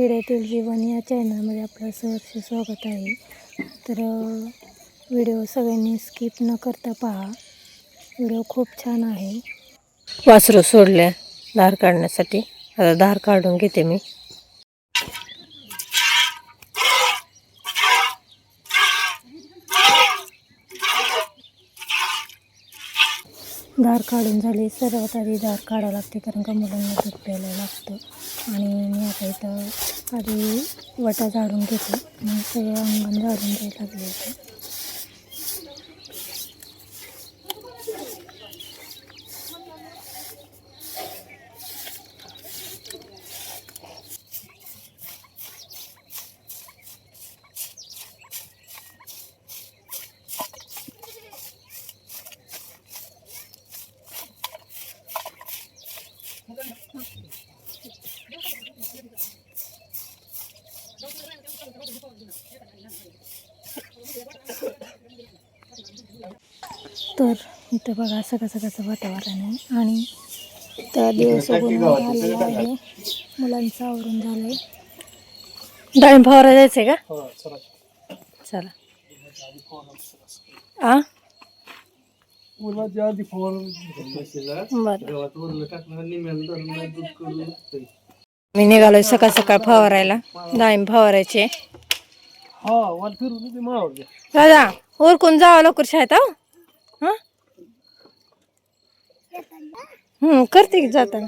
खेड्यातील जीवन या चॅनलमध्ये आपलं सहर्ष स्वागत आहे. तर व्हिडिओ सगळ्यांनी स्किप न करता पहा. व्हिडिओ खूप छान आहे. वासरू सोडल्या धार काढण्यासाठी. आता धार काढून घेते मी. धार काढून झाली सर्वात आधी धार काढावं लागते कारण का मुलांना दूध प्यायला लागतं. आणि मी आता इथं आधी वटा झाडून घेते मग सगळं अंगण झाडून घ्यायला लागले होते. तर इथं बघा सगळं सगळंचं वातावरण आहे. आणि तर दिवस आलेला आहे. मुलांचं आवरून झालंय. डाळिंब फवारा जायचंय का? चला. आ? मुलाच्या आधी मी निघालोय सकाळ सकाळ फवारायला. डाळिंब फवारायचे. हा दादा ओरकून जावं लवकर शाळेत आहो हा हम्म करते की जाताना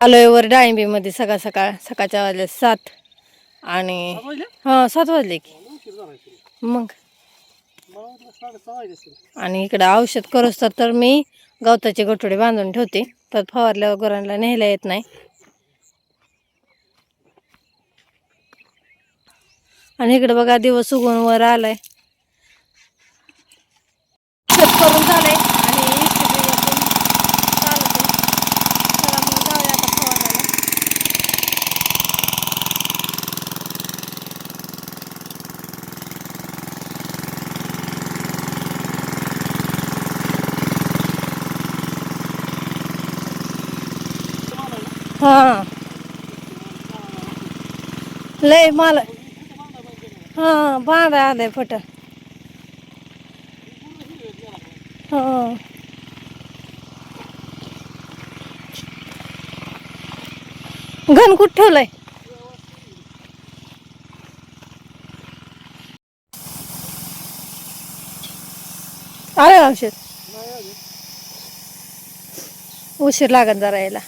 आलोय वर डाळिंबीमध्ये सकाळ सकाळ सकाळच्या वाजले सात. आणि हा सात वाजले की. मग? आणि इकडं औषध करूस तर तर मी गवताचे गोठोडे बांधून ठेवते. तर फवारल्यावर गुरांना न्यायला येत नाही. आणि इकडे बघा दिवस उगून वर आलाय औषध करून झालंय आणि इस्त्री पण चालत आहे. चला मग जाऊया आता फवारायला हा. लय मला हा बांधा आलंय फट. हा. घन कुठ ठेवलंय? आलं का औषध? उशीर लागत जरा यायला.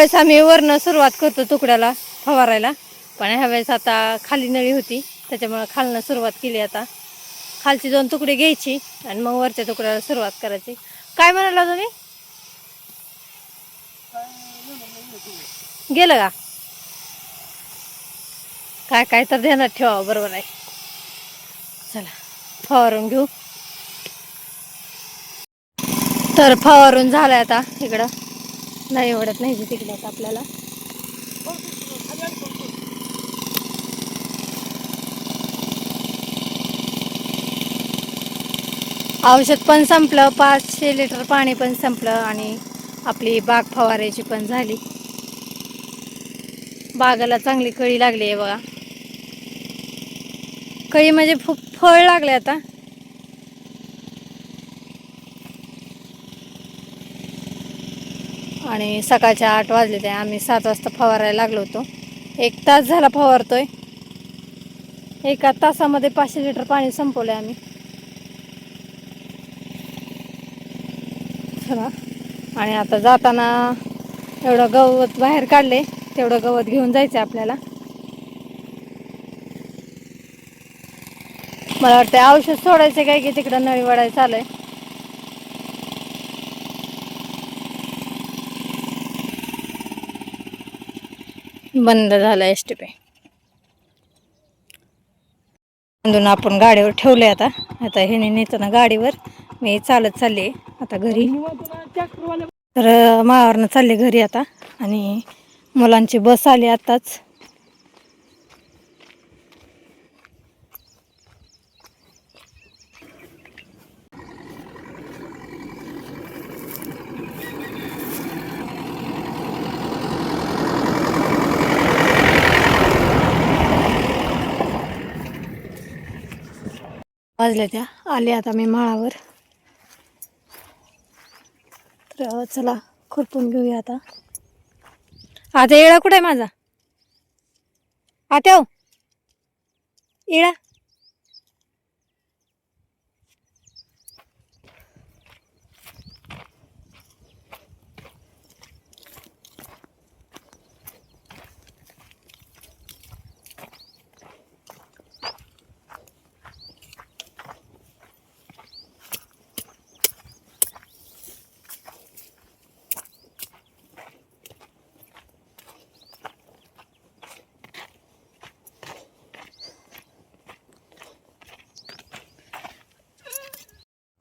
दरवेळेस आम्ही वरनं सुरुवात करतो तुकड्याला फवारायला. पण ह्या वेळेस आता खाली नळी होती त्याच्यामुळे खालनं सुरुवात केली आता. खालची दोन तुकडे घ्यायची आणि मग वरच्या तुकड्याला सुरुवात करायची. काय म्हणाला तुम्ही? गेलं का? काय काय तर ध्यानात ठेवा बरोबर आहे. चला फवारून घेऊ. तर फवारून झालंय आता इकडं. नाही आवडत नाही तिकडे आता आपल्याला. औषध पण संपलं पाचशे लिटर पाणी पण संपलं आणि आपली बाग फवारायची पण झाली. बागाला चांगली कळी लागली आहे बघा. कळी म्हणजे फळ लागले आता. आणि सकाळच्या आठ वाजले ते आम्ही सात वाजता फवारायला लागलो होतो. एक तास झाला फवारतोय. एका तासामध्ये पाचशे लिटर पाणी संपवलंय आम्ही. चला. आणि आता जाताना एवढं गवत बाहेर काढले तेवढं गवत घेऊन जायचं आपल्याला. मला वाटतं औषध सोडायचं काय की तिकडं नळी वडायचं आलं आहे बंद झाला एस टी पी बांधून आपण गाडीवर ठेवले आता. आता ह्याने नेताना गाडीवर मी चालत चालले आता घरी. तर माळावरनं चालले घरी आता. आणि मुलांची बस आली आताच वाजल्या त्या. आले आता मी माळावर. तर चला खुरपून घेऊया आता. आता येळा कुठे आहे माझा? आता हो येळा.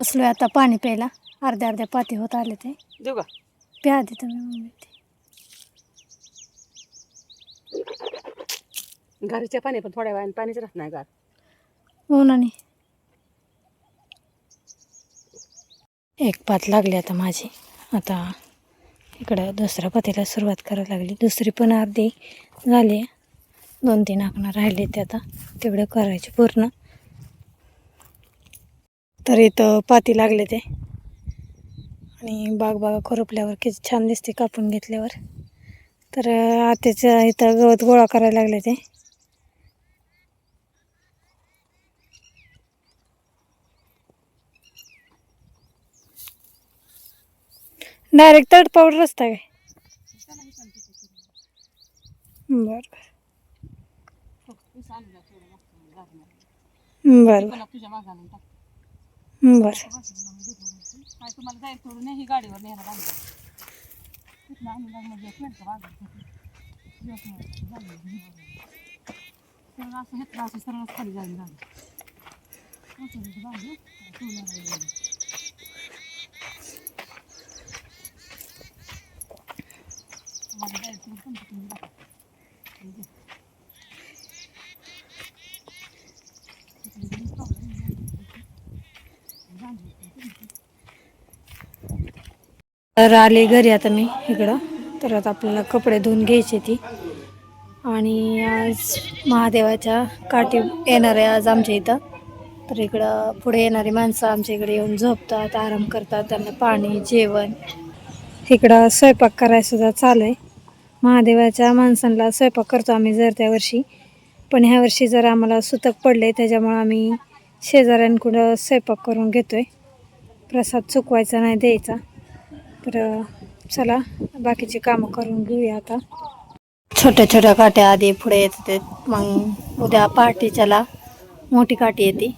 बसलोय आता पाणी प्यायला. अर्ध्या अर्ध्या पाती होत आले ते. देऊ का? प्या आधी तुम्ही मम्मी ते. घरच्या पाणी पण थोड्या वेळाने पाणीच राहत नाही गार. उन्हाने एक पात लागली आता माझी. आता इकडं दुसऱ्या पातीला सुरुवात करायला लागली. दुसरी पण अर्धी झाली. दोन तीन आकणं राहिले ते आता. तेवढे करायचे पूर्ण. तर इथं पाती लागले ते. आणि बाग बागा खुरपल्यावर किती छान दिसते कापून घेतल्यावर. तर आतेचं इथं गवत गोळा करायला लागले ते. डायरेक्ट तड पावडर असता काय? बर. बर बर. बर. काय तुम्हाला जाईल थोडं नाही ही गाडीवर नेहरा बांधलं तिथलं आम्ही लग्न घेत नाही का असं हेतलं असं सरळच खाली जाईल गाडी असं तिथं बांधलं ठेवलं राहिलं. मला जायचं पण तुम्ही बघा. तर आले घरी आता मी इकडं. तर आता आपल्याला कपडे धुवून घ्यायचे ती. आणि आज महादेवाच्या काठी येणार आहे आज आमच्या इथं. तर इकडं पुढे येणारी माणसं आमच्या इकडे येऊन झोपतात आराम करतात त्यांना पाणी जेवण. इकडं स्वयंपाक करायसुद्धा चालू आहे. महादेवाच्या माणसांना स्वयंपाक करतो आम्ही जर त्या वर्षी. पण ह्या वर्षी जर आम्हाला सुतक पडले त्याच्यामुळं आम्ही शेजाऱ्यांकडं स्वयंपाक करून घेतो आहे प्रसाद चुकवायचा नाही द्यायचा. तर चला बाकीची कामं करून घेऊया आता. छोट्या छोट्या काट्या आधी पुढे येत होते मग उद्या पहाटेच्याला मोठी काठी येते.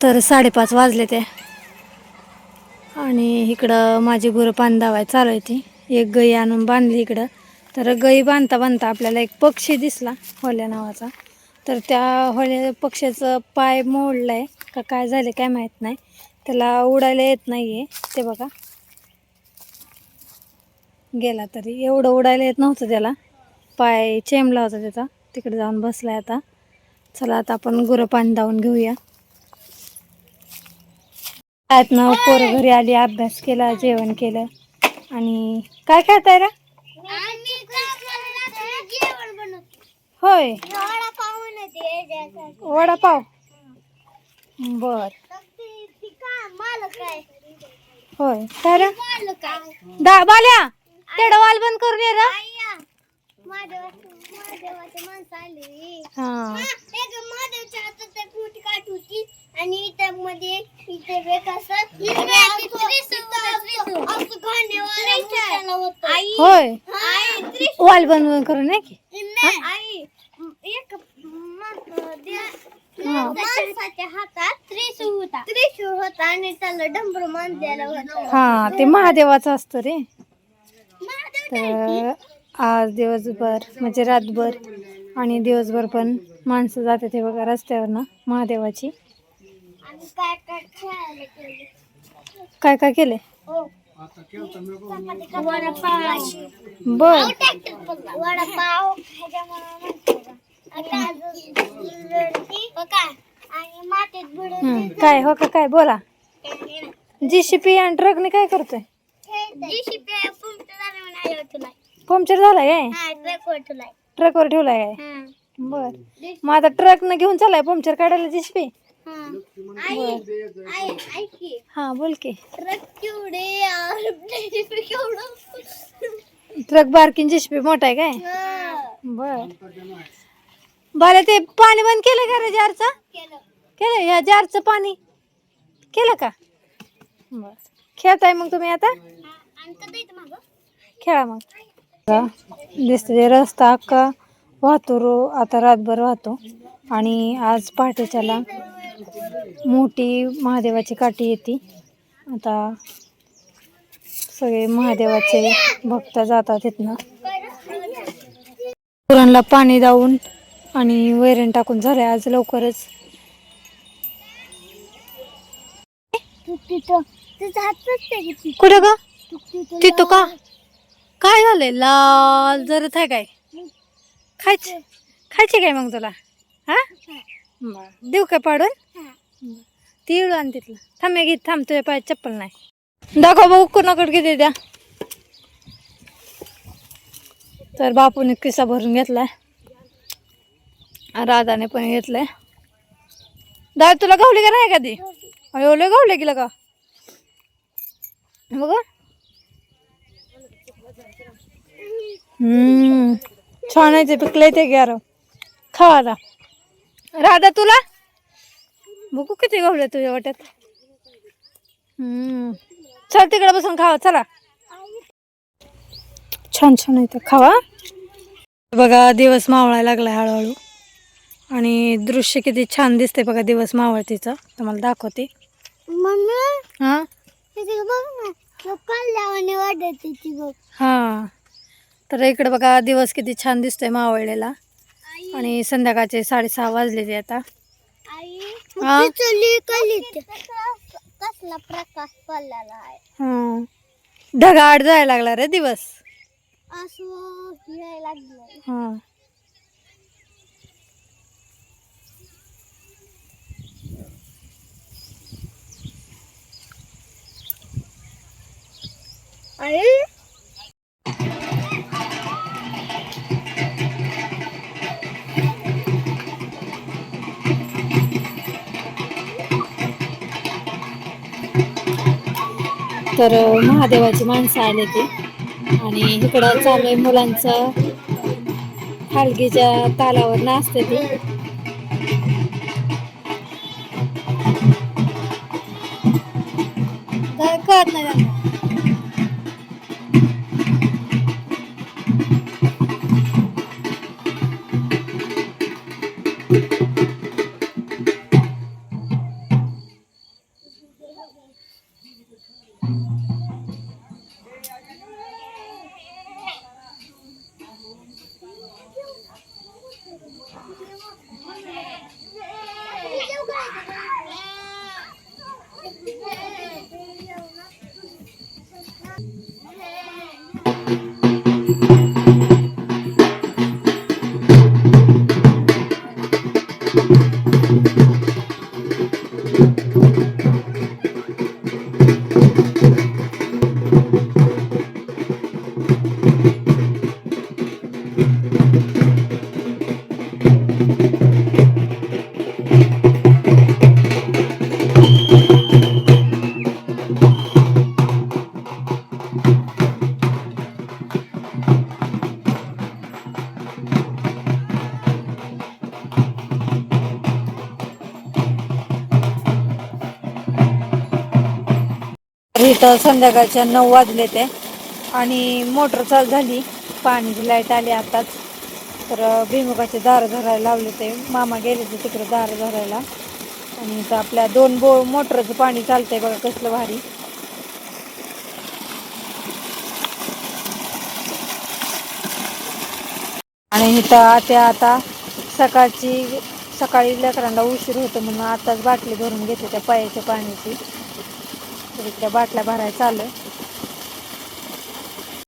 तर साडेपाच वाजले ते. आणि इकडं माझी गुरं पान दावाय चालू आहे ती. एक गई आणून बांधली इकडं. तर गई बांधता बांधता आपल्याला एक पक्षी दिसला होल्या नावाचा. तर त्या होल्या पक्ष्याचं पाय मोडलं आहे का काय झालं काय माहीत नाही. त्याला उडायला येत नाही आहे ते बघा. गेला तरी. एवढं उडायला येत नव्हतं त्याला. पाय चेमला होता त्याचा. तिकडे जाऊन बसलाय आता. चला आता आपण गुरं पाणी धावून घेऊया. आहेत ना पोरं घरी आली अभ्यास केला जेवण केलं. आणि काय खाताय रा? होय. वडापाव. बर. होय. काय रा दा बाल्या तेवढं वाल बंद करून ये रा हा. आणि त्यामध्ये इथे वेग असं आई होय. आई त्रिशूळ वाल बंद करून नाही की? नाही आई एक मा- द्या- माणसाच्या हातात त्रिशूळ होता. त्रिशूळ होता आणि त्याला डंबर मान द्यायला होता. हा ते महादेवाचं असतं रे. महादेव तर आज दिवसभर म्हणजे रातभर आणि दिवसभर पण माणसं जाते ते बघा रस्त्यावरनं महादेवाची. काय काय केले बर. काय हो का काय बोला. जी शी पी आणि ट्रकने काय करतोय? जीसीपी तुला पंक्चर झालाय काय? हा ट्रॅकवर ठेवलाय. काय? बर. मग आता ट्रकनं घेऊन चालाय पंक्चर काढायला जी शी पी आई आई ऐक. की हा बोल की. ट्रक ट्रक बारकीन जी शी पी मोठा आहे काय? हा. बर. बरं ते पाणी बंद केलं का रे जारचं? केलं. केलं? या जारचं पाणी? केलं का? बर. खेळताय मग तुम्ही आता? हा, खेळा मग. दिसते रस्ता अख्खा वाहतो रो आता रातभर वाहतो. आणि आज पहाटेच्याला मोठी महादेवाची काठी येते. आता सगळे महादेवाचे भक्त जातात इथनं. गुरांना पाणी दावून आणि वैरण टाकून झाले आज लवकरच. कुठं का तिथं? का? काय झालंय? लाल जरत आहे काय? खायचे? खायचे काय मग तुला? हा? बरं. देऊ काय पाडून? हा. तिळ आण तिथलं. थांब मी घेत थांब तुझ्या पायात चप्पल नाही. दाखव बघू कोणाकडे किती द्या तर बापूने किस्सा भरून घेतलाय. राधाने पण घेतलाय. दादा तुला गावली का नाही कधी अयो लय गावले गेलं का? बघ. हम्म. छान आहे ते पिकलंय ते ग्यार. खा आता. राधा तुला? बघू किती गावले तुझ्या वाट्यात. हम्म. चल तिकडे बसून खावा चला. छान छान आहे ते. खावा. बघा दिवस मावळायला लागलाय हळूहळू. आणि दृश्य किती छान दिसते बघा दिवस मावळतीचं. तुम्हाला दाखवते. हा? हा. तर इकडे बघा दिवस किती छान दिसतोय मावळलेला. आणि संध्याकाळचे साडेसहा आता. हा? चली कलीत कसला प्रकाश पडलेला हा. ढगाआड जायला लागला रे दिवस. असं यायला लागलं हा. आई. तर महादेवाची माणसं आले ते. आणि इकडं चालू आहे मुलांचं. खालगीच्या तालावर नाचते ते. काय कळत नाही आता इथं संध्याकाळच्या नऊ वाजले ते. आणि मोटर चालू झाली. पाण्याची लाइट आली आताच. तर भीमुखाचे दार धरायला लावले ते मामा गेले ते तिकडे दार धरायला. आणि इथं आपल्या दोन बो मोटरचं पाणी चालतंय बघा कसलं भारी. आणि इथं आत्या आता सकाळची सकाळी लेकरांना उशीर होतो म्हणून आताच बाटली भरून घेते त्या पायाच्या पाण्याची. इकडे बाटल्या भरायला चालू आहे